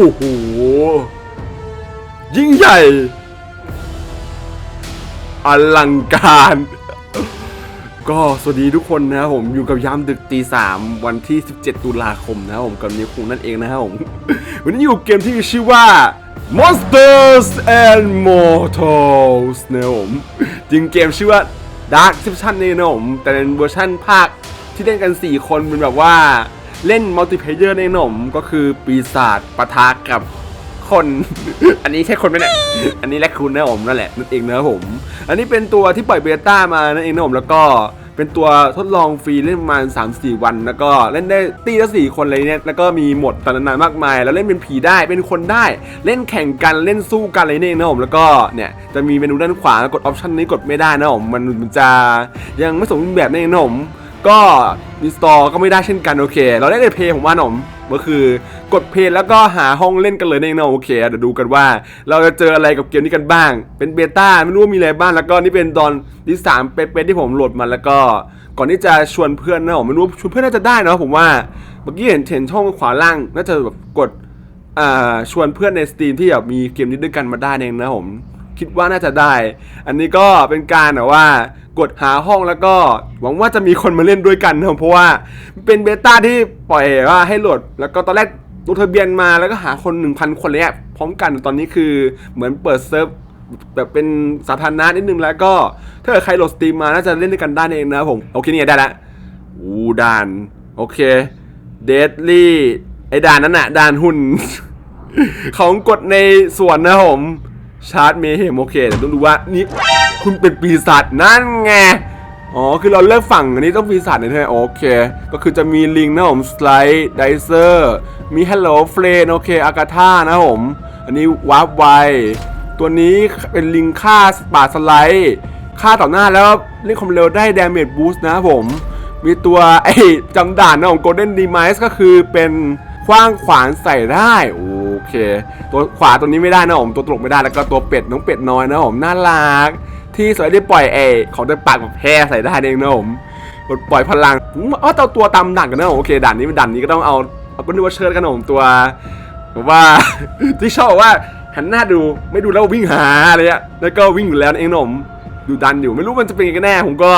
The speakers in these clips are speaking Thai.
โอ้โห ยิ่งใหญ่ อลังการ ก็สวัสดีทุกคนนะครับผมอยู่กับยามดึกตีสามวันที่ 17 ตุลาคมนะครับผมกับนิวคุงนั่นเองนะครับผม วันนี้อยู่เกมที่มีชื่อว่า Monsters and Mortals นะครับผมจริงเกมชื่อว่า Dark Deception นี่นะผมแต่เป็นเวอร์ชั่นภาคที่เล่นกัน 4 คนเป็นแบบว่าเล่นมัลติเพเยอร์ในหนมก็คือปีศาจปะทะกับ คน อันนี้ใช่คนไหมเนี่ย อันนี้แลคคูนนะผมนั่นแหละนั่นเองนะผม อันนี้เป็นตัวที่ปล่อยเบต้ามานั่นเองนะผมแล้วก็เป็นตัวทดลองฟรีเล่นประมาณ 3-4 วัน แล้วก็เล่นได้ตีละสี่คนเลยเนี่ยแล้วก็มีหมดต่างๆมากมาย แล้วเล่นเป็นผีได้เป็นคนได้ เล่นแข่งกันเล่นสู้กันอะไรนี่เองนะผมแล้วก็เนี่ยจะมีเมนูด้านขวากดออปชันนี้กดไม่ได้นะผมมันมันจะยังไม่สมบูรณ์แบบนั่นเองนะผมก็มีสตอร์ก็ไม่ได้เช่นกันโอเค เราได้ในเพย์ผมว่าหนอม ก็คือกดเพย์แล้วก็หาห้องเล่นกันเลยเองเนาะโอเคเดี๋ยวดูกันว่า เราจะเจออะไรกับเกมนี้กันบ้าง เป็นเบต้าไม่รู้ว่ามีอะไรบ้างแล้วก็นี่เป็นตอนที่สามเป๊ะๆที่ผมโหลดมาแล้วก็ ก่อนที่จะชวนเพื่อนนะผมไม่รู้ชวนเพื่อนน่าจะได้เนาะผมว่าเมื่อกี้เห็นเห็นช่องขวาล่างน่าจะแบบกดอ่าชวนเพื่อนในสตรีมที่แบบมีเกมนี้ด้วยกันมาได้เองนะผม คิดว่าน่าจะได้ อันนี้ก็เป็นการแบบว่ากดหาห้องแล้วก็หวังว่าจะมีคนมาเล่นด้วยกันนะเพราะว่าเป็นเบต้าที่ปล่อยว่าให้โหลด แล้วก็ตอนแรกลงทะเบียนมาแล้วก็หาคน 1,000 คนเลยอะพร้อมกันตอนนี้คือเหมือนเปิดเซิร์ฟแบบเป็นสาธารณะนิดนึงแล้วก็ถ้าเกิดใครโหลดสตรีมมาน่าจะเล่นด้วยกันได้เองนะผมโอเคนี่ไงได้ละอูดานโอเคเดดลี่ไอ้ด่านนั้นอะด่านหุ่น ของกดในสวนนะผม ชาร์จเมเฮมโอเคเดี๋ยวต้องดูว่านี่คุณเป็นปีศาจนั่นไงอ๋อ คือเราเลือกฝั่งอันนี้ต้องปีศาจเนี่ยใช่ไหมโอเค ก็คือจะมีลิงนะผมสไลด์ไดเซอร์มีฮัลโหลเฟรนโอเคอากาธานะผม อันนี้วาร์ปไวตัวนี้เป็นลิงฆ่าสปาสไลด์ฆ่าต่อหน้าแล้วเล่นความเร็วได้ดาเมจบูสต์นะผม มีตัวไอ้จำด่านนะของ Golden Demise ก็คือเป็นคว้างขวานใส่ได้ โอ เค ตัวขวาตัวนี้ไม่ได้นะผมตัวตลกไม่ได้แล้วก็ตัวเป็ดน้องเป็ดน้อยนะผมน่ารักที่สวยได้ปล่อยเอของเดินปากแบบแพ้ใส่ได้เองนะผมปลดปล่อยพลังผมเอตัวตัวตามด่านกันนะผมโอเคด่านนี้เป็นด่านนี้ก็ต้องเอาเอาก็นึกว่าเชิดกันนะผมตัวว่าที่ชอบว่าหันหน้าดูไม่ดูแล้ววิ่งหาอะไรเงี้ยแล้วก็วิ่งอยู่แล้วเองนะผมดูดันอยู่ไม่รู้มันจะเป็นยังไงกันแน่ผมก็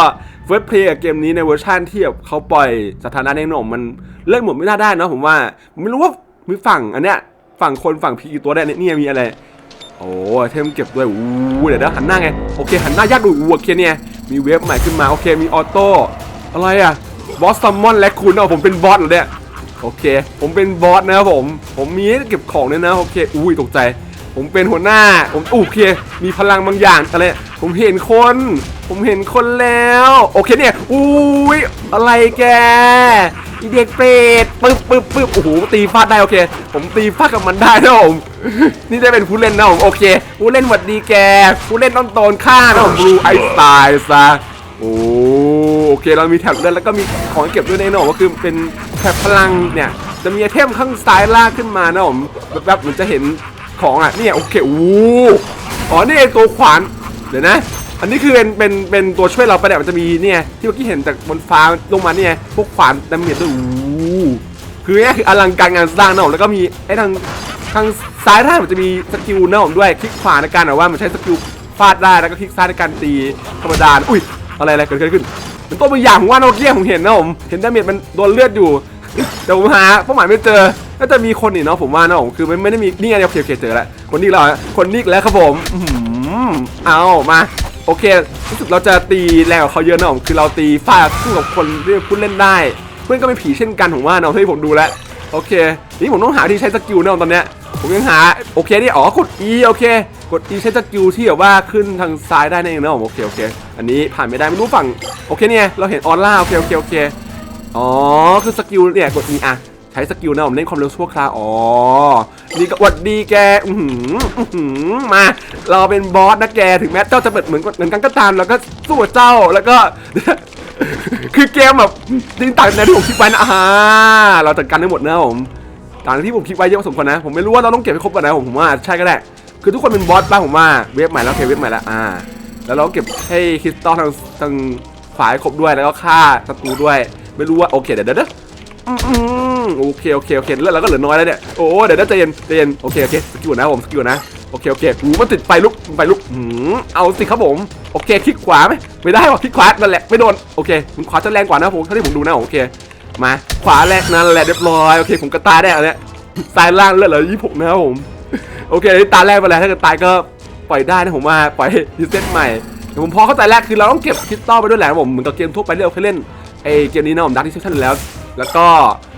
เฟิร์สเพลย์กับเกมนี้ในเวอร์ชันที่แบบเขาปล่อยสถานะในหนมมันเล่นหมดไม่น่าได้เนะผมว่าผมไม่รู้ว่ามีฝั่งอันเนี้ย ฝั่งคนฝั่งพีกี่ตัวได้เนี่ยมีอะไรโอ้เทมเก็บด้วยอู้เดี๋ยวเดี๋ยวหันหน้าไงโอเคหันหน้ายากดูอู้โอเคเนี่ยมีเวฟใหม่ขึ้นมาโอเคมีออโต้อะไรอะบอสซัมมอนและคุณเอาผมเป็นบอสเหรอเนี่ยโอเค ผมเป็นบอสนะครับผม ผมมีเก็บของด้วยนะโอเคอุ้ยตกใจ ผมเป็นหัวหน้า ผมโอเค มีพลังบางอย่างอะไร ผมเห็นคน ผมเห็นคนแล้ว โอเคเนี่ย อุ้ย อะไรแกอีเด็กเปรตปึ๊บปึ๊บปึ๊บโอ้โห ตีฟาดได้โอเค ผมตีฟาดกับมันได้นะผม นี่ได้เป็นผู้เล่นนะผมโอเค ผู้เล่นหวัดดีแก ผู้เล่นต้องโดนฆ่านะผมบลูไอสไตล์ซะ โอ้โอเค เรามีแท็บด้วยแล้วก็มีของเก็บด้วยในหนอก็คือเป็นแท็บพลังเนี่ย จะมีไอเทมข้างซ้ายล่างขึ้นมานะผมแบบๆเหมือนจะเห็น ของอะเนี่ยโอเคอู้อ๋อนี่ไอตัวขวานเดี๋ยวนะ อันนี้คือเป็นเป็นเป็นตัวช่วยเราไปะเนี่ยวมันจะมีเนี่ยที่เมื่อกี้เห็นจากบนฟ้าลงมาเนี่ยพวกขวานดาเมจด้วยอู้คือเนี่ยคืออลังการงานสร้างนะผมแล้วก็มีไอ้ทางทางซ้ายท่านมันจะมีสกิลนะผมด้วยคลิกขวาในการแบบว่ามันใช้สกิลฟาดได้แล้วก็คลิกซ้ายในการตีธรรมดาอุ้ยอะไรอะไรเกิดขึ้นเป็นตัวบางอย่างว่าโนเกียผมเห็นนะผมเห็นดาเมจมันโดนเลือดอยู่ เดี๋ยวผมหาเป้าหมายไม่เจอน่าจะมีคนนี่เนาะผมว่าเนาะผมคือไม่ไม่ได้มีนี่ไงโอเคโอเคเจอแล้วคนนี้แล้วคนนี้แล้วครับผมอื้อหือเอามาโอเครู้สึกเราจะตีแรงกว่าเขาเยอะเนาะผมคือเราตีฟาดสู้กับคนที่พูดเล่นได้ เพื่อนก็เป็นผีเช่นกันผมว่าเนาะที่ผมดูแล้วโอเคนี่ผมต้องหาที่ใช้สกิลเนาะตอนเนี้ยผมยังหาโอเคนี่อ๋อกด E โอเค กด E ใช้สกิลที่แบบว่าขึ้นทางซ้ายได้นั่นเองนาะผมโอเคโอเค อันนี้ผ่านไม่ได้ไม่รู้ฝั่งโอเคเนี่ยเราเห็นออร่าโอเคโอเคโอเค อ๋อ คือสกิลเนี่ยกด E อะใช้สกิลนะผมเล่นความเร็วชั่วคราวอ๋อ นี่ก็วัดดีแก อือหืออื้อหือมา เราเป็นบอสนะแก ถึงแม้เจ้าจะเปิดเหมือนเหมือนกันก็ตาม แล้วก็สู้เจ้า แล้วก็ คือเกมแบบจริงต่างในที่ผมคิดไว้นะอ่าเราจัดการได้หมดนะผมต่างที่ผมคิดไว้เยอะพอสมควรนะ ผมไม่รู้ว่าเราต้องเก็บให้ครบก่อนนะผมผมว่าใช่ก็ได้ คือทุกคนเป็นบอสป่ะผมว่า เวฟใหม่แล้วเคเวฟใหม่แล้ว อ่า แล้วเราเก็บให้คริสตัลทางทางขวาให้ครบด้วย แล้วก็ฆ่าศัตรูด้วย ไม่รู้ว่าโอเคเดี๋ยวเดี๋ยวโอเคโอเคโอเคแล้วเราก็เหลือน้อยแล้วเนี่ยโอ้เดี๋ยวเดี๋ยวใจเย็นใจเย็นโอเคโอเคสกิลนะผมสกิลนะโอเคโอเคหูมันติดไฟลุกไฟลุกหืมเอาสิครับผมโอเคคลิกขวาไหมไม่ได้ว่ะคลิกขวานั่นแหละไม่โดนโอเคมันขวาจะแรงกว่านะผมเท่าที่ผมดูนะโอเค มาขวาแรกนั่นแหละเรียบร้อยโอเคผมก็ตายได้แล้วเนี่ยซ้ายล่างเลือดเหลือยี่หกนะครับผมโอเคตาแรกไปแล้วถ้าเกิดตายก็ปล่อยได้นะผมว่าปล่อยรีเซ็ตใหม่ผมพอเข้าใจแรกคือเราต้องเก็บคริสตัลไปด้วยแหละผมเหมือนกับเกมทั่วไปที่เราเคยเล่น ไอเกมนี้นะผมดักที่เซสชั่นแล้ว แล้วก็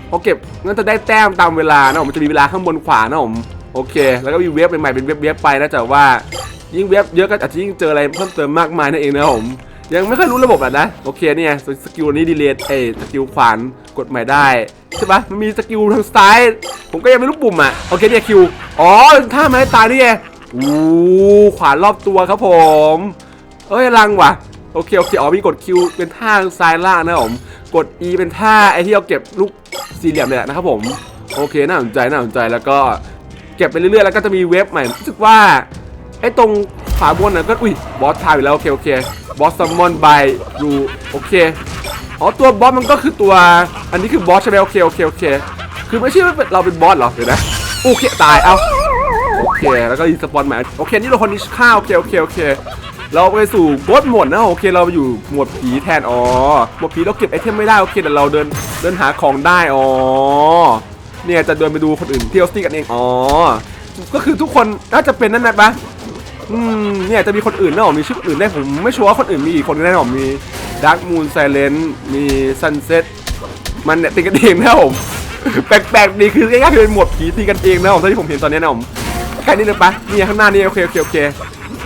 พอเก็บงั้นจะได้แต้มตามเวลานะผมมันจะมีเวลาข้างบนขวานะผมโอเค แล้วก็มีเว็บใหม่ๆเป็นเว็บเว็บไปนะแต่ว่ายิ่งเว็บเยอะก็อาจจะยิ่งเจออะไรเพิ่มเติมมากมายนั่นเองนะผมยังไม่ค่อยรู้ระบบอะนะโอเคเนี่ยสกิลนี้ดีเลทเอยสกิลขวานกดใหม่ได้ใช่ปะมันมีสกิลทางซ้าย ผมก็ยังไม่รู้ปุ่มอะโอเคเนี่ยคิวอ๋อถ้าไม้ตายนี่ไงอู้ขวานรอบตัวครับผม เอ้ยลังว่ะ โอเคโอเคอ๋อมีกดคิวเป็นท่างซ้ายล่างนะผมกด E เป็นท่าไอที่เราเก็บลูกสี่เหลี่ยมเนี่ยนะครับผมโอเคน่าสนใจน่าสนใจแล้วก็เก็บไปเรื่อยๆแล้วก็จะมีเว็บใหม่รู้สึกว่าไอ้ตรงขวาบนน่ะก็อุ้ยบอสทายไปแล้วโอเคโอเคบอสซัมมอนบายดูโอเคอ๋อตัวบอสมันก็คือตัวอันนี้คือบอสใช่ไหมโอเคโอเคโอเคคือไม่ใช่ว่าเราเป็นบอสหรอเดี๋ยวนะโอเคตายเอาโอเคแล้วก็รีสปอนใหม่โอเคนี่เราคนนี้ฆ่าโอเคโอเคโอเค เราไปสู่บอสโหมดนะโอเคเราอยู่หมวดผีแทนอ๋อหมวดผีเราเก็บไอเทมไม่ได้โอเคแต่เราเดินเดินหาของได้อ๋อเนี่ยจะเดินไปดูคนอื่นเที่เขาสตีกันเองอ๋อก็คือทุกคนน่าจะเป็นนั่นนะปะอืมเนี่ยจะมีคนอื่นนะผมมีชื่ออื่นได้ผมไม่ชัวร์ว่าคนอื่นมีกี่คนแน่นอนมีดาร์ m มูนไซเลนมีซันเซ็ตมันเนี่ยตีกันเองนะผมแปลกๆดีคือง่ายๆคือเป็นหมวดผีตีกันเองนะผมเท่าที่ผมเห็นตอนนี้นะผมแค่นี้เลยปะนี่ข้างหน้านี่โอเคโอเคโอเค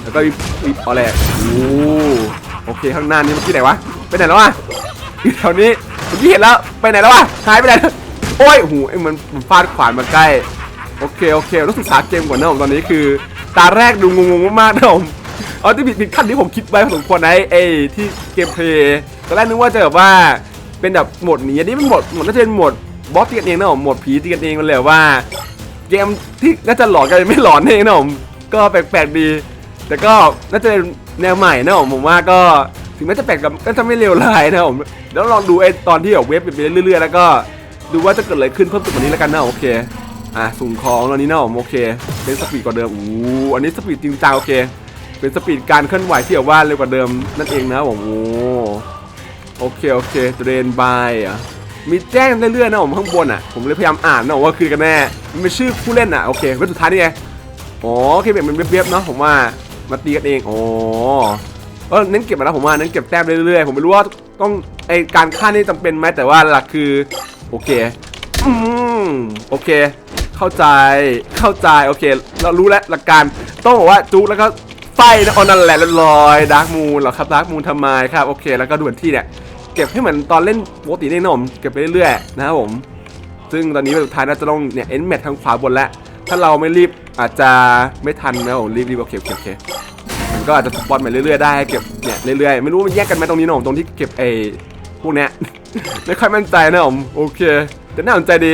แล้วก็มีมีอะไรโอ้โอเคข้างหน้านี่เมื่อกี้ไหนวะไปไหนแล้วอะอยู่แถวนี้เมื่อกี้เห็นแล้วไปไหนแล้ววะหายไปไหนโอ้ยโหไอ้มันมันฟาดขวานมาใกล้โอเคโอเคต้องศึกษาเกมก่อนนะผมตอนนี้คือ ตาแรกดูงงๆมากๆนะผมเอาที่ผิดผิดขั้นที่ผมคิดไว้พอสมควรนะไอ้ที่เกมเพลย์ตอนแรกนึกว่าจะแบบว่าเป็นแบบโหมดหนีอันนี้เป็นโหมดโหมดน่าจะเป็นโหมดบอสตีกันเองนะผมโหมดผีตีกันเองมันเลยว่า เกมที่น่าจะหลอนกันไม่หลอนเองนะผมก็แปลกๆดี แต่ก็น่าจะแนวใหม่นะผมผมว่าก็ถึงแม้จะแปลกกับก็จะไม่เลวร้ายนะผมแล้วลองดูไอ้ตอนที่แบบเว็บไปเรื่อยๆแล้วก็ดูว่าจะเกิดอะไรขึ้นเพิ่มเติมกว่านี้แล้วกันนะโอเคอะสุ่มของตอนนี้นะผมโอเค เป็นสปีดกว่าเดิมอู้อันนี้สปีดจริงจังโอเค เป็นสปีดการเคลื่อนไหวที่แบบว่าเร็วกว่าเดิมนั่นเองนะผมโอ้โอเคโอเคเทรนบายอะมีแจ้งเรื่อยๆนะผมข้างบนอะผมเลยพยายามอ่านนะว่าคือกันแน่มันเป็นชื่อผู้เล่นอะโอเคเว็บสุดท้ายนี่ไงอ๋อโอเคเป็นเว็บๆเนาะผมว่า มาตีกันเองอ๋อเออเน้นเก็บมาแล้วผมว่าเน้นเก็บแต้มเรื่อยๆผมไม่รู้ว่าต้องไอการฆ่านี่จำเป็นไหมแต่ว่าหลักคือโอเคอืมโอเค เข้าใจเข้าใจโอเค เรารู้แล้วหลักการต้องบอกว่าจุกแล้วก็ไฟนะออนั่นแหละเรียบร้อยดาร์กมูนเหรอครับดาร์กมูนทำไมครับโอเค แล้วก็ด่วนที่เนี่ยเก็บให้เหมือนตอนเล่นปกตินี่นะผมเก็บไปเรื่อยๆนะครับผมซึ่งตอนนี้สุดท้ายน่าจะต้องเนี่ยเอ็นแมททางขวาบนแล้วถ้าเราไม่รีบ อาจจะไม่ทันนะผมรีบรีบโอเคโอเคโอเคมันก็อาจจะสปอนไปเรื่อยๆได้เก็บเนี่ยเรื่อยๆไม่รู้ว่ามันแยกกันไหมตรงนี้นะผมตรงที่เก็บไอ้พวกเนี้ยไม่ค่อยมั่นใจนะผมโอเคแต่น่าสนใจดี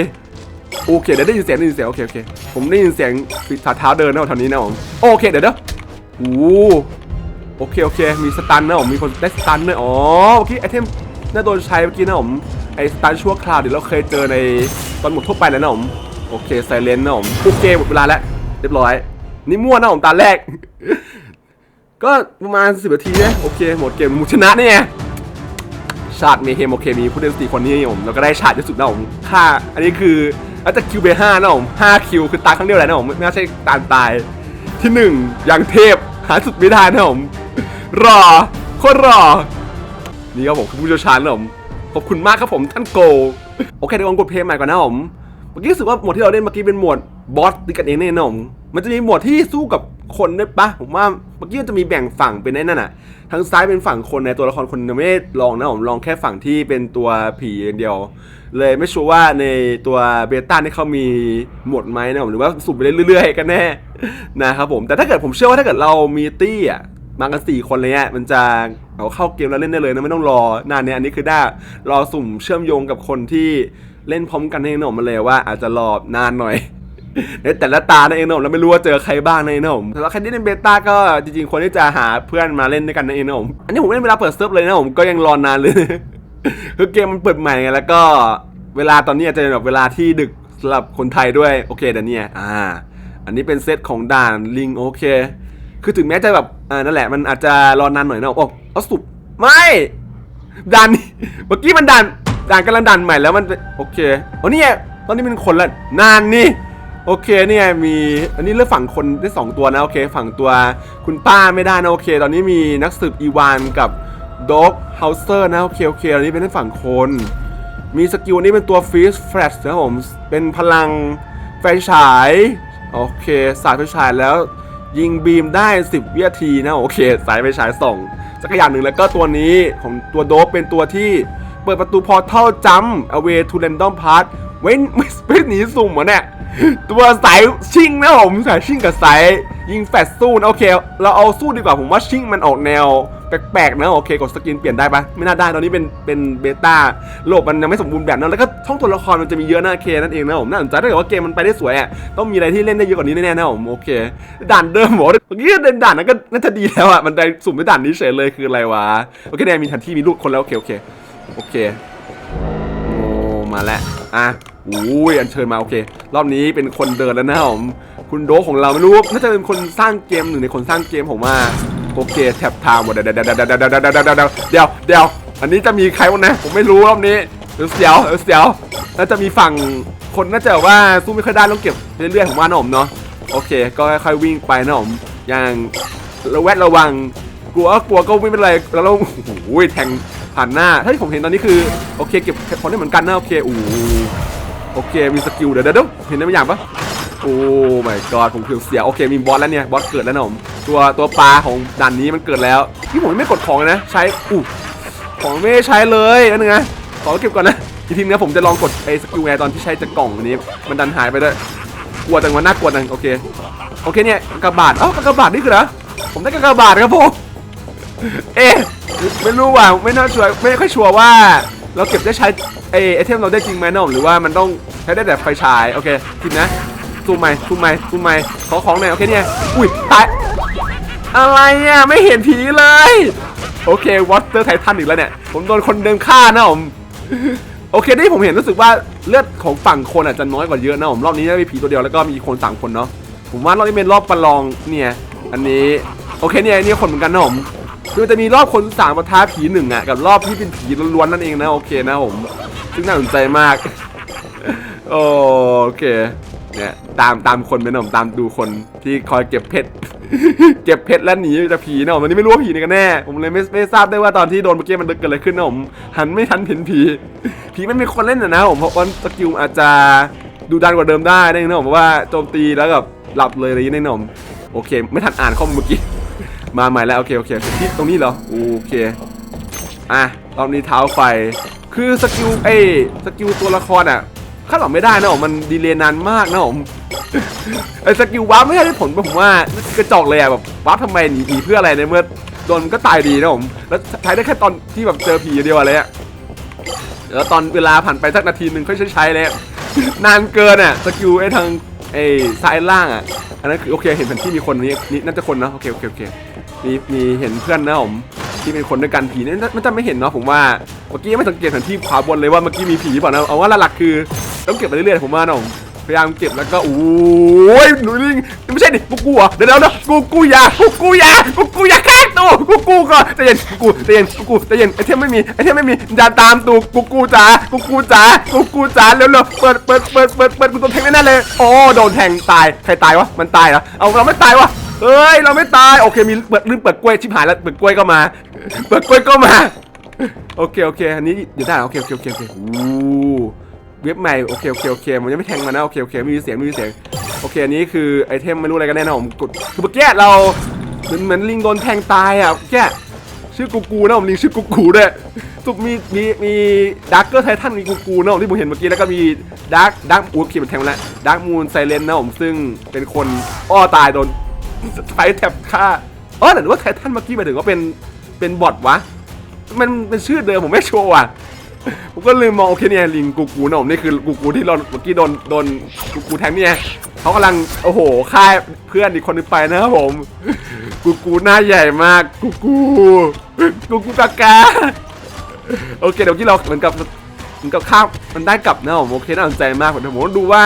โอเคเดี๋ยวได้ยินเสียงได้ยินเสียงโอเคโอเคผมได้ยินเสียงฝีเท้าเดินนะแถวนี้นะผมโอเคเดี๋ยวเดี๋ยวโอ้โอเคโอเค มีสตันนะผมมีคนได้สตันด้วยอ๋อเมื่อกี้ไอเทมน่าโดนใช้เมื่อกี้นะผมไอสตันชั่วคราวเดี๋ยวเราเคยเจอในตอนหมดทั่วไปแล้วนะผมโอเคไซเลนนะผมโอเคหมดเวลาแล้ว เรียบร้อย นี่มั่วนะผมตาแรก ก็ประมาณสิบนาทีนะโอเค หมดเกมมูชนะเนี่ยชาติเมเฮมโอเคมีผู้เล่นสี่คนนี้ผมแล้วก็ได้ชาติที่สุดนะผมค่า อันนี้คืออาจจะคิวเบห้านะผมห้าคิวคือตายครั้งเดียวแหละนะผมไม่ใช่การตาย ที่หนึ่งย่างเทพหาสุดไม่ได้นะผมรอโคตรรอนี่ครับผมคือผู้เชี่ยวชาญนะผมขอบคุณมากครับผมท่านโก โอเคเดี๋ยวลองกดเพลย์ใหม่ก่อนนะผมเมื่อกี้รู้สึกว่าหมดที่เราเล่นเมื่อกี้เป็นหมวด บอสตีกันเองเนี่ยนะผมมันจะมีหมดที่สู้กับคนได้ปะผมว่าเมื่อกี้มันจะมีแบ่งฝั่งเป็นไอ้นั่นอะทางซ้ายเป็นฝั่งคนในตัวละครคนยังไม่ได้ลองนะผมลองแค่ฝั่งที่เป็นตัวผีอย่างเดียว เลยไม่ชัวร์ว่าในตัวเบต้านี่เขามีหมดไหมนะผมหรือว่าสุ่มไปเรื่อยๆ กันแน่นะครับผมแต่ถ้าเกิดผมเชื่อว่าถ้าเกิดเรามีตี้อะมากันสี่คนเลยเนี่ยมันจะเอาเข้าเกมแล้วเล่นได้เลยนะไม่ต้องรอนานเนี่ยอันนี้คือได้รอสุ่มเชื่อมโยงกับคนที่เล่นพร้อมกันให้หนมมาเลยว่าอาจจะรอนานหน่อย ในแต่ละตานั่นเองนะผมแล้วไม่รู้ว่าเจอใครบ้างนั่นเองนะผมสำหรับใครที่เล่นเบต้าก็จริงๆควรที่จะหาเพื่อนมาเล่นด้วยกันนั่นเองนะผมอันนี้ผมเล่นเวลาเปิดเซิร์ฟเลยนะผมก็ยังรอนานเลยคือเกมมันเปิดใหม่ไงแล้วก็เวลาตอนนี้อาจจะเป็นแบบเวลาที่ดึกสำหรับคนไทยด้วยโอเคเดี๋ยวนี้อ่า อันนี้เป็นเซตของด่านลิงโอเค คือถึงแม้จะแบบอ่านั่นแหละมันอาจจะรอนานหน่อยนะโอ้เอาสุดไม่ด่านเมื่อกี้มันด่านด่านกำลังด่านใหม่แล้วมันโอเคอ๋อนี่ตอนนี้เป็นคนละนานนี่ โอเคเนี่ยมีอันนี้เลือกฝั่งคนได้สองตัวนะโอเค ฝั่งตัวคุณป้าไม่ได้นะโอเค ตอนนี้มีนักสืบอีวานกับด็อกเฮาเซอร์นะโอเคโอเคอันนี้เป็นฝั่งคน มีสกิลนี้เป็นตัวฟีสแฟลชนะผมเป็นพลังไฟฉายโอเคสายไฟฉายแล้วยิงบีมได้ 10 วินาทีนะโอเค สายไฟฉายส่งจักรยานหนึ่งแล้วก็ตัวนี้ของตัวโดปเป็นตัวที่เปิดประตูพอร์ทัลจัม away to random path เว้นไม่ไม่หนีสุ่มเหรอเนี่ย ตัวสายชิงนะผมสายชิงกับสายยิงแฟลชสู้นะโอเค เราเอาสู้ดีกว่าผมว่าชิงมันออกแนวแปลกๆนะโอเคกดสกินเปลี่ยนได้ปะไม่น่าได้ตอนนี้เป็นเป็นเบต้าโลกมันยังไม่สมบูรณ์แบบนั้นแล้วก็ช่องตัวละครมันจะมีเยอะนะโอเคนั่นเองนะผมน่าสนใจถ้าเกิดว่าเกมมันไปได้สวยอะต้องมีอะไรที่เล่นได้เยอะกว่านี้แน่ๆนะผมโอเคด่านเดิมบอกว่าเมื่อกี้เดินด่านนั้นก็น่าจะดีแล้วอะมันได้สุ่มไปด่านนี้เฉยเลยคืออะไรวะโอเคเนี่ยมีแผนที่มีลูกคนแล้วโอเคโอเคโอเคโอ้มาแล้วอะ อุ้ยอันเชิญมาโอเค รอบนี้เป็นคนเดินแล้วนะผมคุณโดของเราไม่รู้น่าจะเป็นคนสร้างเกมหนึ่งในคนสร้างเกมผมว่าโอเคแท็บทางหมดเดี๋ยวเดี๋ยวเดี๋ยวเดี๋ยวเดี๋ยวเดี๋ยวเดี๋ยวเดี๋ยวอันนี้จะมีใครบ้างนะผมไม่รู้รอบนี้เสียวเสียวน่าจะมีฝั่งคนน่าจะว่าสู้ไม่ค่อยได้ต้องเก็บเรื่อยๆของว่านะผมเนาะโอเค ก็ค่อยๆวิ่งไปนะผมอย่างระแวดระวังกลัวกลัวก็ไม่เป็นไรแล้วเราโอ้โหแทงผ่านหน้าถ้าที่ผมเห็นตอนนี้คือโอเคเก็บคนได้เหมือนกันนะโอเคโอ้ โอเคมีสกิลเดี๋ยวเดี๋ยวเดี๋ยวเห็นได้ไหมอย่างปะโอ้ my god ผมเกือบเสียโอเคมีบอสแล้วเนี่ยบอสเกิดแล้วนะผมตัวตัวปลาของด่านนี้มันเกิดแล้วที่ผมไม่กดของนะ ใช้อู้ของไม่ใช้เลยอันนึงขอเก็บก่อนนะอีทีนึงนะผมจะลองกดไอ้สกิลแอร์ตอนที่ใช้จากล่องอันนี้ มันดันหายไปด้วยกลัวจังวะน่ากลัวจังโอเคโอเคเนี่ยกระบาดเอ้ากระบาดนี่คืออะผมได้กระบาดครับผมเอ๊ะไม่รู้ว่ะไม่น่าชัวร์ไม่ค่อยชัวร์ว่า เราเก็บได้ใช้ไอไอเทมเราได้จริงไหมเนาะหรือว่ามันต้องใช้ได้แต่ไฟฉายโอเคทีนะซูมใหม่ซูมใหม่ซูมใหม่ขอของหน่อยโอเคเนี่ยอุ้ยตายอะไรอะไม่เห็นผีเลย โอเควอเตอร์ไททันอีกแล้วเนี่ย ผมโดนคนเดิมฆ่านะผมโอเคที่ผมเห็นรู้สึกว่าเลือดของฝั่งคนอาจจะน้อยกว่าเยอะนะผมรอบนี้จะมีผีตัวเดียวแล้วก็มีคนสามคนเนาะผมว่ารอบนี้เป็นรอบประลองเนี่ย อันนี้โอเคเนี่ยนี่คนเหมือนกันนะผม คือจะมีรอบคนสามปะทะผีหนึ่งอะกับรอบที่เป็นผีล้วนๆนั่นเองนะโอเคนะผม ซึ่งน่าสนใจมาก โอเคเนี่ยตามตามคนเป็นผมตามดูคนที่คอยเก็บเพชรเก็บเพชรแล้วหนีจากผีนะผมวันนี้ไม่รู้ว่าผีไหนกันแน่ผมเลยไม่ไม่ทราบได้ว่าตอนที่โดนเมื่อกี้มันเกิดอะไรขึ้นนะผมหันไม่ทันเห็นผีผีไม่มีคนเล่นนะนะผมเพราะว่าสกิลอาจจะดูดันกว่าเดิมได้นะผมเพราะว่าโจมตีแล้วแบบหลับเลยอะไรอย่างนี้นะผมโอเค ไม่ทันอ่านข้อมูลเมื่อกี้ มาใหม่แล้วโอเคโอเคที่ตรงนี้เหรอโอเคอะรอบนี้เท้าไฟ คือสกิลเอยสกิลตัวละครอะคาดหวังไม่ได้นะผมมันดีเลย์นานมากนะผมไอ้สกิลวาร์ปไม่ได้ผลผมว่ากระจอกเลยอะแบบวาร์ปทำไมหนีผีเพื่ออะไรในเมื่อโดนก็ตายดีนะผมแล้วใช้ได้แค่ตอนที่แบบเจอผีเดียวอะไรอะแล้วตอนเวลาผ่านไปสักนาทีหนึ่งค่อยใช้เลยนานเกินอะสกิลไอ้ทางไอ้ซ้ายล่างอะอันนั้นคือโอเคเห็นแผนที่มีคนนี้นี่น่าจะคนนะโอเคโอเคโอเค มีมีเห็นเพื่อนนะผมที่เป็นคนด้วยกันผีนี่มันจะไม่เห็นเนาะผมว่าเมื่อกี้ไม่สังเกตแผนที่ขวาบนเลยว่าเมื่อกี้มีผีเปล่านะเอาว่าหลักๆคือต้องเก็บไปเรื่อยๆผมว่านะผมพยายามเก็บแล้วก็โอ้ยหนูลิงไม่ใช่ดิกูกูอะเดี๋ยวเดี๋ยวเดี๋ยวกูกูยากูกูยากูกูยาข้างตัวกูกูก่อนใจเย็นกูกูใจเย็นกูกูใจเย็นไอเทมไม่มีไอเทมไม่มีอย่าตามตูกูกูจ๋ากูกูจ๋ากูกูจ๋าเร็วเร็วเปิดเปิดเปิดเปิดเปิดกูโดนแทงแน่ๆเลยโอ้โดนแทงตายใครตายวะมันตายเหรอเอาเราไม่ตายวะ เอ้ย เราไม่ตาย โอเค มีเปิดลืมเปิดกล้วยชิบหายแล้ว เปิดกล้วยก็มา เปิดกล้วยก็มา โอเค โอเค อันนี้เดี๋ยวได้ โอเค โอเค โอเคโอเคอู้เว็บใหม่ โอเค โอเค โอเค มันยังไม่แทงมานะ โอเค โอเค มีเสียง มีเสียง โอเค อันนี้คือไอเทมไม่รู้อะไรกันแน่นะผมกด คือเมื่อกี้เรา เหมือนเหมือนลิงโดนแทงตายอะเมื่อกี้ชื่อกูกูนะผมลิงชื่อกูกูด้วยสุกมีมีมีดักเกอร์ไททันมีกูกูนะผมที่ผมเห็นเมื่อกี้แล้วก็มีดักดักอูเขียนเป็นแทงแล้วดักมูนไซเลนนะผมซึ่งเป็นคนอ้อตายโดน ไฟแท็บฆ่าอ๋อแต่ว่าไททันเมื่อกี้หมายถึงว่าเป็นเป็นบอทวะ มันเป็นชื่อเดิมผมไม่ชัวร์ว่ะผมก็ลืมมองโอเคเนี่ยลิงกูกูนะผมนี่คือกูกูที่เราเมื่อกี้โดนโดนกูกูแทงเนี่ยเขากำลังโอ้โหฆ่าเพื่อนอีกคนนึงไปนะครับผม กูกูหน้าใหญ่มากกูกูกูกูกากาโอเคเดี๋ยวที่เราเหมือนกับเหมือนกับข้ามมันได้กลับนะผมโอเคน่าสนใจมากผมผมดูว่า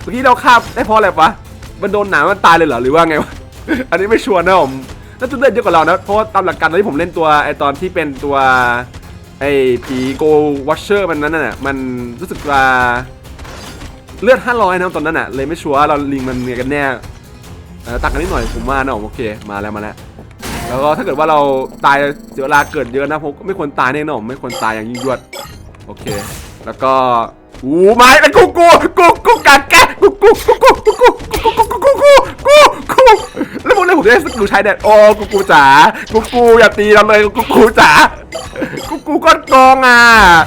เมื่อกี้เราข้ามได้เพราะอะไรวะ มันโดนหนามมันตายเลยเหรอหรือว่าไงวะ อันนี้ไม่ชัวร์นะผมน่าจะเล่นเยอะกว่าเรานะ เพราะว่าตามหลักการตอนที่ผมเล่นตัวไอตอนที่เป็นตัวไอผีโกวัชเชอร์มันนั้นน่ะมันรู้สึกว่าเลือด 500 นะตอนนั้นน่ะเลยไม่ชัวร์ว่าเราลิงมันไงกันแน่เออตักกันนิดหน่อยผมว่านะผมโอเคมาแล้วมาแล้วแล้วก็ถ้าเกิดว่าเราตายเสียเวลาเกิดเยอะนะผมไม่ควรตายแน่นอนไม่ควรตายอย่างยิ่งยวดโอเค แล้วก็อู้ไม้ไอ้กูกูกูกูกากะกูกูกูกูกูกูกูกูกูกูกูกู แล้วผมเลยผมจะได้ดูชายแดนโอ้กูกูจ๋ากูกูอย่าตีเราเลยกูกูจ๋ากูกูก็กองอะ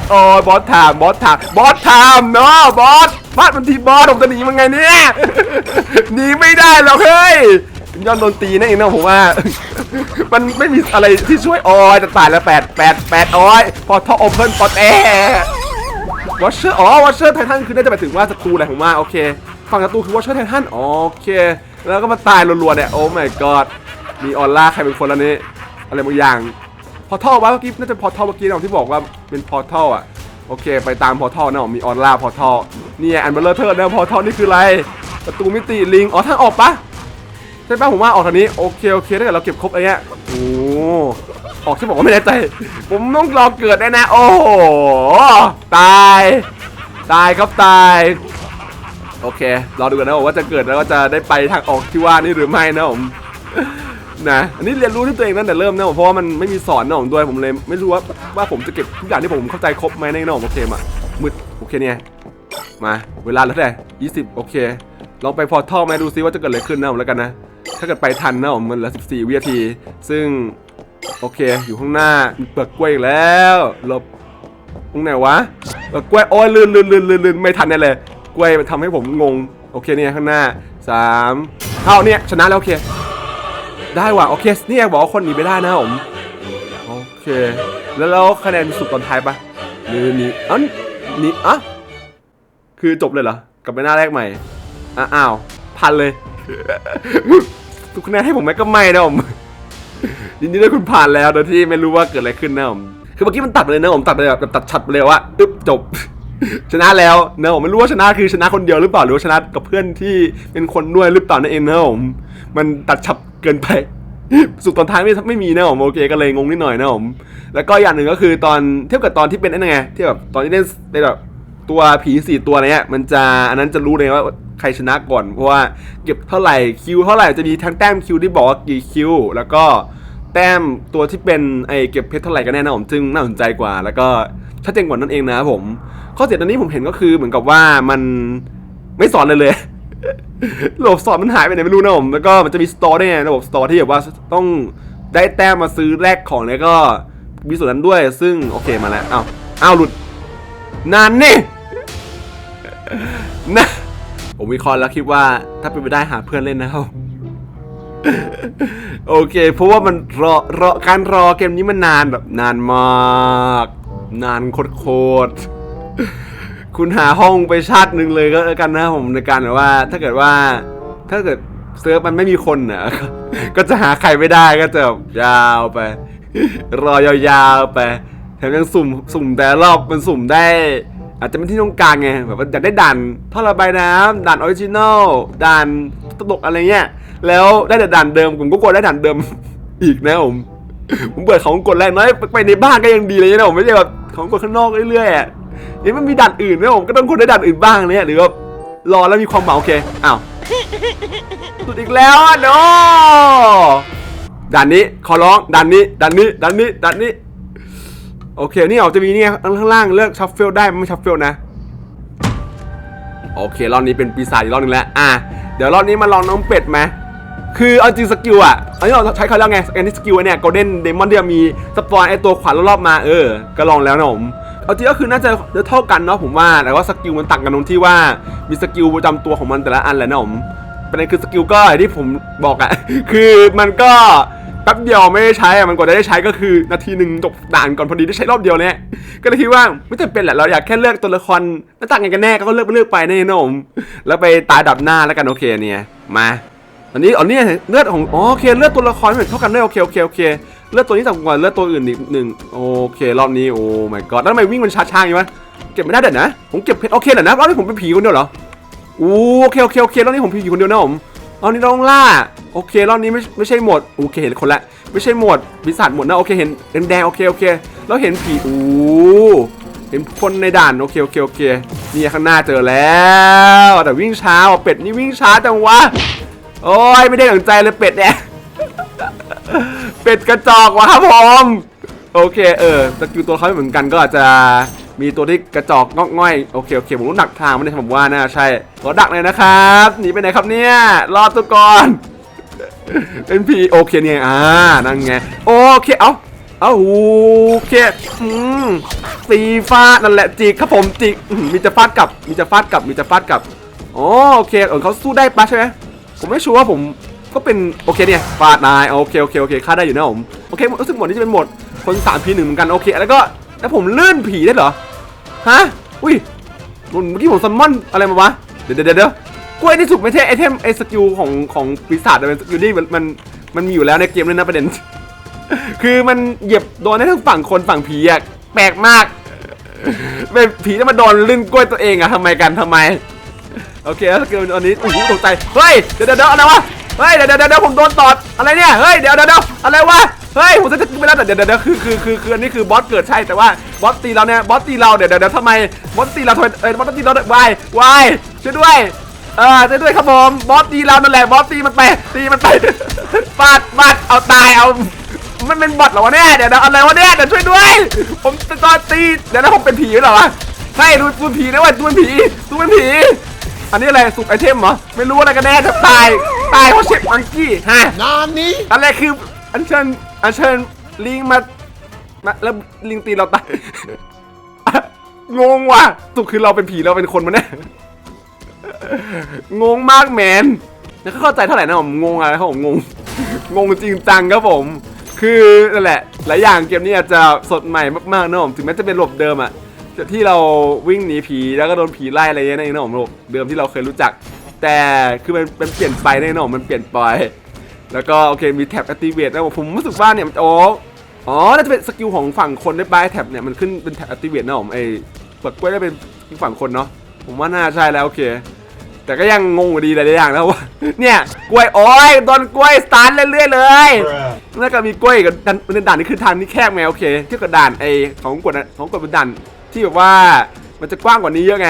โอ้บอสถามบอสถามบอสถามเนาะบอสฟาดมันทีบอสผมจะหนีมันไงเนี่ยหนีไม่ได้หรอกเฮ้ยย้อนโดนตีนั่นเองนะผมว่า มันไม่มีอะไรที่ช่วยออยจะตายแล้วแปดแปดแปดออย พอท่อโอเพ่นปอดแอร์วอชเชอร์อ๋อวอชเชอร์ไททันคือน่าจะไปถึงว่าศัตรูแหละผมว่า โอเค ฝั่งศัตรูคือวอชเชอร์ไททันโอเค แล้วก็มาตายรัวๆเนี่ยโอ้ my god มีออร่าใครเป็นคนแล้วนี่อะไรบางอย่าง พอท่อวะเมื่อกี้น่าจะพอท่อเมื่อกี้นะที่บอกว่าเป็นพอท่ออะโอเค ไปตามพอท่อนะมีออร่าพอท่อนี่อันเบลเลอร์เทอร์นะพอท่อนี่คืออะไรประตูมิติลิงอ๋อทางออกปะใช่ปะผมว่าออกทางนี้โอเคโอเคถ้าเกิดเราเก็บครบอะไรเงี้ยโอ้ออกที่บอกว่าไม่แน่ใจ ผมต้องรอเกิดแน่นะโอ้โหตาย ตายครับตาย โอเครอดูกันนะผมว่าจะเกิดแล้วก็จะได้ไปทางออกที่ว่านี่หรือไม่นะผมนะอันนี้เรียนรู้ที่ตัวเองตั้งแต่เริ่มนะผมเพราะว่ามันไม่มีสอนนะผมด้วยผมเลยไม่รู้ว่าว่าผมจะเก็บทุกอย่างที่ผมเข้าใจครบไหมในนะผมโอเคมามืดโอเคเนี่ยมาเวลาแล้วแหละ20โอเคลองไปพอท่อมาดูซิว่าจะเกิดอะไรขึ้นนะผมแล้วกันนะถ้าเกิดไปทันนะผมมันเหลือ14 วินาที ซึ่งโอเค อยู่ข้างหน้ามีเปลือกกล้วยอีกแล้วหลบตรงไหนวะเปลือกกล้วยโอ้ยลื่นลื่นลื่นลื่นลื่นไม่ทันแน่เลย กล้วยมันทำให้ผมงง โอเคเนี่ยข้างหน้าสามเท่าเนี่ยชนะแล้วโอเค ได้ว่ะโอเคเนี่ยบอกว่าคนหนีไม่ได้นะผม โอเค แล้วแล้วคะแนนสุดตอนท้ายปะหรือหนีเอ้าหนีอะคือจบเลยเหรอกลับไปหน้าแรกใหม่อ้าวพันเลย ทุกคะแนนให้ผมไหมก็ไม่นะผมยินดีด้วยคุณผ่านแล้วโดยที่ไม่รู้ว่าเกิดอะไรขึ้นนะผมคือเมื่อกี้มันตัดไปเลยนะผมตัดไปเลยแบบตัดชัดไปเลยว่าอึ๊บจบ ชนะแล้วนะผมไม่รู้ว่าชนะคือชนะคนเดียวหรือเปล่าหรือว่าชนะกับเพื่อนที่เป็นคนด้วยหรือเปล่านั่นเองนะผมมันตัดฉับเกินไป สุดตอนท้ายไม่ไม่มีนะผมโอเคก็เลยงงนิดหน่อยนะผมแล้วก็อย่างหนึ่งก็คือตอนเทียบกับตอนที่เป็นนั่นไงที่แบบตอนที่เล่นในแบบตัวผีสี่ตัวเนี้ยมันจะอันนั้นจะรู้เลยว่าใครชนะก่อนเพราะว่าเก็บเท่าไหร่คิวเท่าไหร่จะมีทั้งแต้มคิวที่บอกว่ากี่คิวแล้วก็แต้มตัวที่เป็นไอเก็บเพชรเท่าไหร่กันแน่นะผมซึ่งน่าสนใจกว่า แล้วก็ ชัดเจนกว่านั่นเองนะผม ข้อเสียตอนนี้ผมเห็นก็คือเหมือนกับว่ามันไม่สอนเลยเลยระบบสอนมันหายไปไหนไม่รู้นะผม แล้วก็มันจะมีสตอร์ด้วยไงระบบสตอร์ที่แบบว่าต้องได้แต้มมาซื้อแลกของแล้วก็มีส่วนนั้นด้วย ซึ่งโอเคมาแล้วอ้าวอ้าวหลุด นานนี่นะผมวิเคราะห์แล้วคิดว่าถ้าเป็นไปได้หาเพื่อนเล่นนะครับโอเค เพราะว่ามันรอรอการรอเกมนี้มันนานแบบนานมาก นานโคตรคุณหาห้องไปชาติหนึ่งเลยก็แล้วกันนะผมในการแบบว่า ถ้าเกิดว่า ถ้าเกิดเซิร์ฟมันไม่มีคนอะก็จะหาใครไม่ได้ก็จะยาวไป รอยาวๆไปแถมยังสุ่มสุ่มแต่รอบมันสุ่มได้ อาจจะเป็นที่ต้องการไงแบบว่าอยากได้ด่านท่อระบายน้ำด่านออริจินอลด่านตลกอะไรเงี้ยแล้วได้แต่ด่านเดิมผมก็กดได้ด่านเดิมอีกนะผมผมเปิดของกดแรกน้อยไปในบ้านก็ยังดีเลยนะผมไม่ใช่แบบ ของกดข้างนอกเรื่อยๆอะนี่มันมีด่านอื่นนะผมก็ต้องกดได้ด่านอื่นบ้างเนี่ยหรือว่ารอแล้วมีความเหมาโอเคอ้าวสุดอีกแล้วอะโนด่านนี้ขอร้องด่านนี้ด่านนี้ด่านนี้ด่านนี้โอเคนี่ออกจะมีเนี่ยข้างล่างเลือกชัฟเฟิลได้ไม่ชัฟเฟิลนะโอเครอบนี้เป็นปีศาจอีกรอบนึงแล้วอะเดี๋ยวรอบนี้มาลองน้องเป็ดไหม คือเอาจริงสกิลอะอันนี้เราใช้เขาแล้วไงอันนี้สกิลเนี่ยโกลเด้นเดมอนที่มีสปอนไอตัวขวานรอบๆมาเออ ก็ลองแล้วนะผมเอาจริงก็คือน่าจะเท่ากันเนาะผมว่าแต่ว่าสกิลมันต่างกันตรงที่ว่ามีสกิลประจำตัวของมันแต่ละอันแหละนะผมประเด็นคือสกิลก็อย่างที่ผมบอกอะคือมันก็แป๊บเดียวไม่ได้ใช้อะมันกว่าจะได้ใช้ก็คือนาทีหนึ่งจบด่านก่อนพอดีได้ใช้รอบเดียวเนี่ยก็เลยคิดว่าไม่จำเป็นแหละเราอยากแค่เลือกตัวละครหน้าต่างกันกันแน่ก็เลือกไปเลือกไปแน่นะผมแล้วไปตายดับหน้าแล้วกันโอเคเนี่ยมา อันนี้อันนี้เลือดของอ๋อโอเคเลือดตัวละครไม่เหมือนเท่ากันด้วยโอเคโอเคโอเคเลือดตัวนี้ต่ำกว่าเลือดตัวอื่นอีกหนึ่งโอเครอบนี้โอ้ my god แล้วทำไมวิ่งมันช้าๆอย่างวะเก็บไม่ได้เด็ดนะผมเก็บเพชรโอเคเหรอนะรอบนี้ผมเป็นผีคนเดียวเหรออู้โอเคโอเคโอเครอบนี้ผมผีคนเดียวนะผมเอานี่ต้องล่าโอเครอบนี้ไม่ไม่ใช่หมดโอเคเห็นคนละไม่ใช่หมดวิสัทหมดนะโอเคเห็นแดงโอเคโอเคแล้วเห็นผีโอ้เห็นคนในด่านโอเคโอเคโอเคนี่ข้างหน้าเจอแล้ว แต่วิ่งช้าเป็ดนี่วิ่งช้าจังวะ โอ้ยไม่ได้ดังใจเลยเป็ดเนี่ยเป็ดกระจอกว่ะครับผมโอเคเออสกิลตัวเขาไม่เหมือนกันก็อาจจะมีตัวที่กระจอกงอกง่อยโอเคโอเคผมรู้ดักทางมันเลยผมว่าน่าใช่ขอดักเลยนะครับหนีไปไหนครับเนี่ยรอตัวก่อนเป็นผีโอเคเนี่ยอ่านั่นไงโอเคเอ้าเอ้าโอเคอืมสีฟ้านั่นแหละจิกครับผมจิกมีจะฟาดกลับมีจะฟาดกลับมีจะฟาดกลับโอเคเออเขาสู้ได้ปะใช่ไหม ผมไม่ชัวร์ว่าผมก็เป็นโอเคเนี่ยฟาดนายโอเคโอเคโอเคฆ่าได้อยู่นะผมโอเครู้สึกหมดนี้จะเป็นหมดคนสามพีหนึ่งเหมือนกันโอเค แล้วก็แล้วผมเลื่อนผีได้เหรอฮะอุ้ยเมื่อกี้ผมซัมมอนอะไรมาวะเดี๋ยวเดี๋ยวเดี๋ยวกล้วยนี่สุกไม่ใช่ไอเทมไอสกิลของของปีศาจแต่เป็นสกิลที่มันมันมันมีอยู่แล้วในเกมเลยนะประเด็น คือมันเหยียบโดนได้ทั้งฝั่งคนฝั่งผีอะแปลกมากเป็นผีที่มาโดนลื่นกล้วยตัวเองอะทำไมกันทำไม โอเคแล้วกิลอันนี้โอ้โหตกใจเฮ้ยเดี๋ยวเดี๋ยวเดี๋ยวอะไรวะเฮ้ยเดี๋ยวเดี๋ยวเดี๋ยวผมโดนตอดอะไรเนี่ยเฮ้ยเดี๋ยวเดี๋ยวเดี๋ยวอะไรวะเฮ้ยผมจะจะไปแล้วแต่เดี๋ยวเดี๋ยวเดี๋ยวคือคือคือคืออันนี้คือบอสเกิดใช่แต่ว่าบอสตีเราเนี่ยบอสตีเราเดี๋ยวเดี๋ยวทำไมบอสตีเราทำไมเอ้ยบอสตีเราวายวายช่วยด้วยเออช่วยด้วยครับผมบอสตีเรานั่นแหละบอสตีมันไปตีมันไปฟาดฟาดเอาตายเอามันเป็นบอทเหรอวะเนี่ยเดี๋ยวเดี๋ยวอะไรวะเนี่ยเดี๋ยวช่วยด้วย ผมจะตอนตีเดี๋ยวนะผมเป็นผีหรอวะใช่ดูดูผีนะเว่าดูเป็นผีดูเป็นผี อันนี้อะไรสุกไอเทมเหรอ ไม่รู้อะไรกันแน่จะตาย ตายเพราะเชฟอังกี้ฮะ Nani? อะไรคืออันเชิญอันเชิญลิงมามาแล้วลิงตีเราตาย งงว่ะสุกคือเราเป็นผีเราเป็นคนมาเนี่ยงงมากแมนแล้วก็เข้าใจเท่าไหร่นะผมงงอะไรครับผมงง งงจริงจังครับผม คือนั่นแหละหลายอย่างเกมนี้อาจจะสดใหม่มากๆนะผมถึงแม้จะเป็นระบบเดิมอะ จากที่เราวิ่งหนีผีแล้วก็โดนผีไล่อะไรเงี้ยนั่นเองนะผมระบบเดิมที่เราเคยรู้จัก แต่คือมันมันเปลี่ยนไปแน่นอนมันเปลี่ยนไป แล้วก็โอเคมีแท็บ activate นะผมรู้สึกว่าเนี่ยมันโอ้อ๋อน่าจะเป็นสกิลของฝั่งคนได้ปะไอ้แท็บเนี่ยมันขึ้นเป็นแท็บ activate นะผมไอ้เปิดกล้วยได้เป็นฝั่งคนเนาะผมว่าน่าใช่แล้วโอเค แต่ก็ยังงงอยู่ดีหลายๆอย่างนะว่าเนี่ยกล้วยโอ้ยโดนกล้วยสตาร์ทเรื่อยๆเลย Bruh. แล้วก็มีกล้วยกับดันเป็นด่านนี่คือทางนี่แคบไงโอเคเทียบกับด่านไอของกดอะของกดเป็นด่าน ที่แบบว่ามันจะกว้างกว่านี้เยอะไง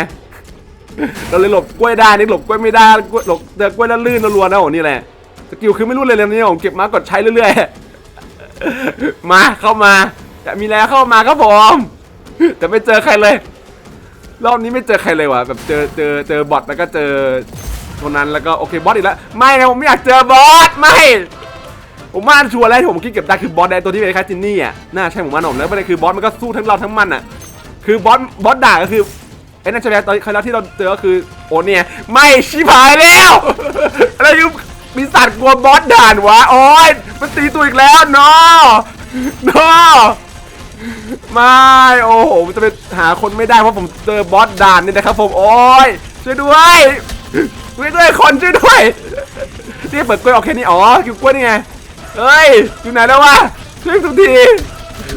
เราเลยหลบกล้วยได้นี่หลบกล้วยไม่ได้กล้วยหลบเจอกล้วยแล้วลื่นแล้วรัวนะโอ้นี่แหละสกิลคือไม่รู้เลยเลยนี่ผมเก็บมากดใช้เรื่อยๆมาเข้ามาจะมีแล้วเข้ามาครับผมแต่ไม่เจอใครเลย รอบนี้ไม่เจอใครเลยว่ะแบบเจอเจอเจอบอทแล้วก็เจอคนนั้นแล้วก็โอเคบอสอีกแล้วไม่นะผมไม่อยากเจอบอสไม่ผมว่าชัวร์แล้วผมคิดเก็บได้คือบอสแดงตัวที่เป็นคาจินนี่อะน่าใช่ผมว่าหนมแล้วประเด็นคือบอสมันก็สู้ทั้งเราทั้งมันอะ คือบอสบอสด่าก็คือไอ้นั่นใช่ไหมตอนครั้งแรกที่เราเจอก็คือโอ้เนี่ยไม่ชิบหายแล้ว อะไรคือมีสัตว์กลัวบอสด่านวะโอ้ยมันตีตัวอีกแล้วเนอนอไม่โอ้โหจะไปหาคนไม่ได้เพราะผมเจอบอสด่านนี่นะครับ ผมโอ้ยช่วยด้วยช่วยด้วยคนช่วยด้วยนี่เปิดกล้วยออกแค่นี้อ๋อคิวกล้วยนี่ไงเฮ้ยอยู่ไหนแล้ววะช่วยทุกที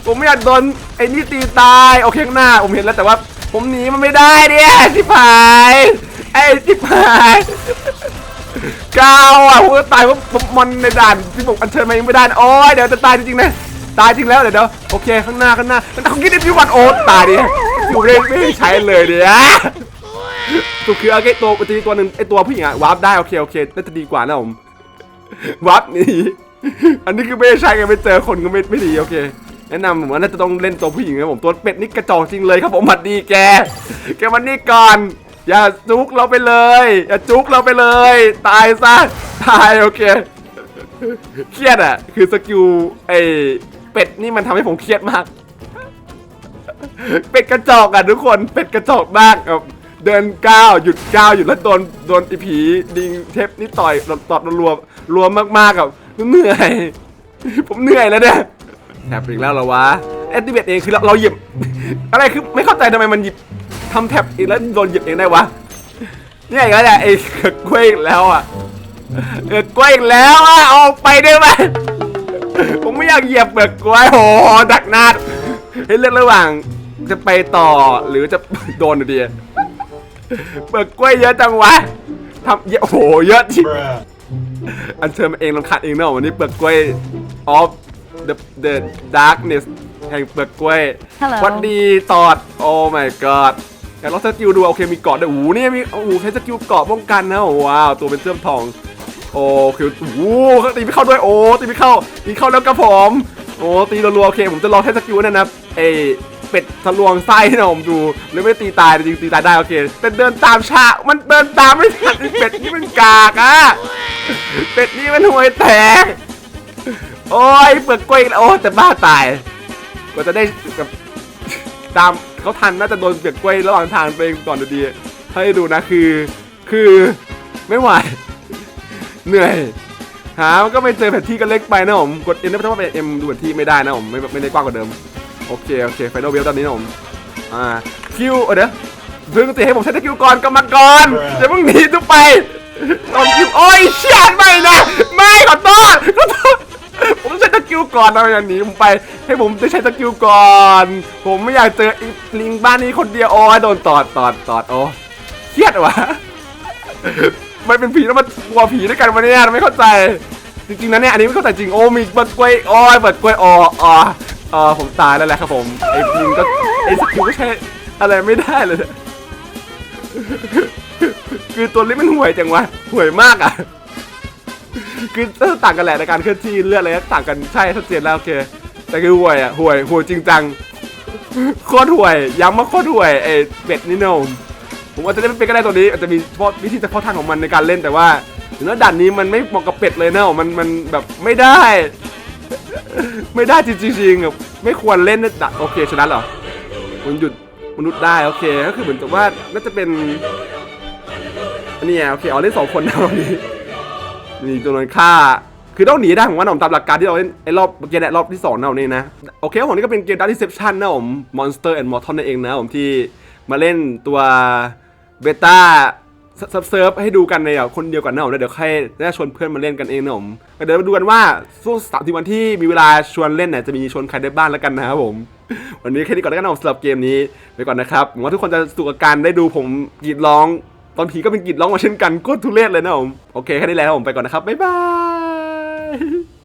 ผมไม่อยากโดนไอ้นี่ตีตายโอเคข้างหน้าผมเห็นแล้วแต่ว่า ผมหนีมันไม่ได้เนี่ยชิบหายไอ้ชิบหายก้าวอะผมจะตายเพราะผมมอนในด่านที่ผมอัญเชิญมายังไม่ได้นะโอ้ยเดี๋ยวจะตายจริงๆนะตายจริงแล้วเดี๋ยวเดี๋ยวโอเคข้างหน้าข้างหน้าแต่เขาคิดในพิวันโอ้ตายดิอยู่เลยไม่ใช้เลยเนี่ยตัวคือไอ้ตัวจะมีตัวหนึ่งไอ้ตัวผู้หญิงอะวาร์ปได้โอเคโอเคน่าจะดีกว่านะผมวาร์ปนี่อันนี้คือไม่ใช้ไงไม่เจอคนก็ไม่ไม่ดีโอเค แนะนำผมว่าน่าจะต้องเล่นตัวผู้หญิงนะผมตัวเป็ดนี่กระจอกจริงเลยครับผมหมัดดีแก แกมันนี่ก่อน อย่าจุกเราไปเลย อย่าจุกเราไปเลย ตายซะ ตายโอเค เครียดอะ คือสกิลไอเป็ดนี่มันทำให้ผมเครียดมาก เป็ดกระจอกอะทุกคน เป็ดกระจอกมากครับเดินก้าวหยุดก้าวหยุดแล้วโดนโดนไอผีดิงเทปนี่ต่อยตอบรัวรัวมากๆครับเหนื่อย ผมเหนื่อยแล้วเนี่ย แถบอีกแล้วเหรอวะแอดดิเบตเองคือเราเราหยิบอะไรคือไม่เข้าใจทำไมมันหยิบทำแท็บอีกแล้วโดนหยิบเองได้วะเนี่ยอีกแล้วเนี่ยไอ้กล้วยอีกแล้วอะเออกล้วยอีกแล้วอะออกไปได้ไหมผมไม่อยากเหยียบเปลือกกล้วยโหดักน้าให้เลือกระหว่างจะไปต่อหรือจะโดนอยู่ดีเปลือกกล้วยเยอะจังวะทำเยอะโอ้โหเยอะจริงอันเชิญมาเองลำขาดเองเนอะวันนี้เปลือกกล้วย of the the darkness แห่งเปลือกกล้วย Hello วันดีตอด โอ้ my god อยากลองสกิลดูโอเคมีเกาะด้วยโอ้โหเนี่ยมีโอ้โหใช้สกิลเกาะป้องกันนะโอ้ว้าวตัวเป็นเสื้อทอง โอ้คือโอ้โหเขาตีไม่เข้าด้วยโอ้ตีไม่เข้าตีเข้าแล้วกระผมโอ้ตีรัวๆโอเค ผมจะลองใช้สกิลนั่นนะเอเป็ดทะลวงไส้นะผมดูแล้วไม่ได้ตีตายแต่จริงๆตีตายได้โอเคแต่เดินตามช้ามันเดินตามไม่ทันไอ้เป็ดนี่มันกากอะเป็ดนี่มันห่วยแตก โอ้ยเปลือกกล้วยโอ้แต่บ้าตายกว่าจะได้แบบตามเขาทันน่าจะโดนเปียกกล้วยระหว่างทางตัวเองก่อนดูดีให้ดูนะคือ คือไม่ไหวเหนื่อยหามันก็ไม่เจอแผนที่ก็เล็กไปนะผมกดเอ็นได้เพราะว่าเอ็มดูแผนที่ไม่ได้นะผมไม่ไม่ได้กว้างกว่าเดิมโอเคโอเคไฟนอลเวลตอนนี้นะผมอ่าคิวเดี๋ยวเพิ่งตีให้ผมใช้สกิลก่อนกรรมกรจะเพิ่งหนีทุกไปตอนคิวโอ้ยเชี่ยไม่นะไม่ขอโทษขอโทษ กิลก่อนนะอย่างนี้ผมไป ให้ผมได้ใช้สกิลก่อน ผมไม่อยากเจอไอีลิงบ้านนี้คนเดียวโอ้ยโดนตอดตอดตอดโอ้เครียดวะไม่เป็นผีแล้วมากลัวผีด้วยกันวันนี้ไม่เข้าใจ จริงๆนะเนี่ยอันนี้ไม่เข้าใจจริงโอ้มีเปิดกล้วยโอ้ยเปิดกล้วยอ๋ออ๋ออ๋อผมตายแล้วแหละครับผมไอ้พิงก็ไอ้สกิลก็ใช้อะไรไม่ได้เลย คือตัวเล็กมันห่วยจังวะห่วยมากอะ คือต่างกันแหละในการเคลื่อนที่เลือดอะไรก็ต่างกันใช่ชัดเจนแล้วโอเค แต่คือห่วยอะห่วยห่วยจริงจังโคตรห่วยย้ำว่าโคตรห่วยไอ้เป็ดนี่โนมผมอาจจะได้เป็นก็ได้ตัวนี้อาจจะมีเฉพาะวิธีเฉพาะทางของมันในการเล่นแต่ว่าถึงแล้วด่านนี้มันไม่เหมาะกับเป็ดเลยนะมันมันแบบไม่ได้ ไม่ได้จริงๆแบบไม่ควรเล่นนะด่านโอเคชนะเหรอมันหยุดมนุษย์ได้โอเคก็คือเหมือนกับว่าน่าจะเป็นอันนี้ไงโอเคเอาเล่นสองคนนะวันนี้ นี่จำนวนค่า คือต้องหนีได้ผมว่าผมตามหลักการที่เราเล่นไอ้รอบเมื่อกี้เนี่ยรอบที่สองนะผมนี่นะ โอเคผมนี่ก็เป็นเกมดัตติเซปชันนะผม Monster and Mortal นั่นเองนะผมที่มาเล่นตัวเบต้าซับเซิร์ฟให้ดูกันในแบบคนเดียวกันนะผมแล้วเดี๋ยวใครได้ชวนเพื่อนมาเล่นกันเองนะผมเดี๋ยวมาดูกันว่าช่วงสามสิบวันที่มีเวลาชวนเล่นเนี่ยจะมีชวนใครได้บ้างแล้วกันนะครับผม วันนี้แค่นี้ก่อนแล้วกันนะผมสำหรับเกมนี้ไปก่อนนะครับผมว่าทุกคนจะสุขกับการได้ดูผมกรีดร้อง ตอนผีก็เป็นกรีดร้องมาเช่นกันโคตรทุเรศเลยนะผมโอเคแค่นี้แล้วผมไปก่อนนะครับบ๊ายบาย